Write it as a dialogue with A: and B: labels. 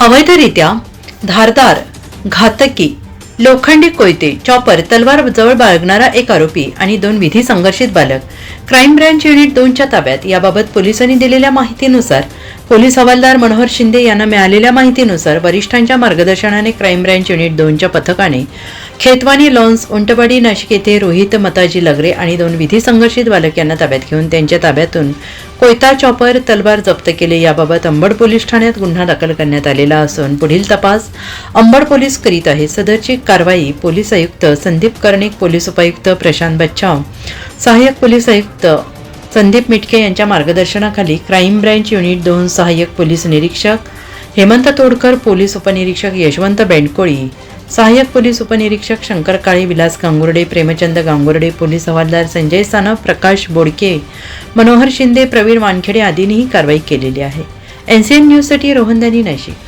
A: अवैधरित्या धारदार घातकी लोखंडी कोयते चॉपर तलवार जवळ बाळगणारा एक आरोपी आणि दोन विधी संघर्षित बालक. क्राईम ब्रँच युनिट दोनच्या ताब्यात. याबाबत पोलिसांनी दिलेल्या माहितीनुसार पोलीस हवालदार मनोहर शिंदे यांना मिळालेल्या माहितीनुसार वरिष्ठांच्या मार्गदर्शनाने क्राईम ब्रँच युनिट दोनच्या पथकाने खेतवानी लॉन्स उंटवाडी नाशिक येथे रोहित मताजी लगरे आणि दोन विधी संघर्षित बालक यांना ताब्यात घेऊन त्यांच्या ताब्यातून कोयता चॉपर तलवार जप्त केले. याबाबत अंबड पोलीस ठाण्यात गुन्हा दाखल करण्यात आलेला असून पुढील तपास अंबड पोलीस करीत आहे. सदरची कारवाई पोलीस आयुक्त संदीप कर्णिक पोलीस उपायुक्त प्रशांत बच्चाव सहाय्यक पोलीस आयुक्त संदीप मिटके यांच्या मार्गदर्शनाखाली क्राईम ब्रँच युनिट दोन सहाय्यक पोलीस निरीक्षक हेमंत तोडकर पोलीस उपनिरीक्षक यशवंत बेंडकोळी सहाय्यक पोलीस उपनिरीक्षक शंकर काळे विलास गांगुर्डे प्रेमचंद गांगुर्डे पोलीस हवालदार संजय सानप प्रकाश बोडके मनोहर शिंदे प्रवीण वानखेडे आदींनी ही कारवाई केलेली आहे. एन सी एन न्यूजसाठी रोहनदानी नाशिक.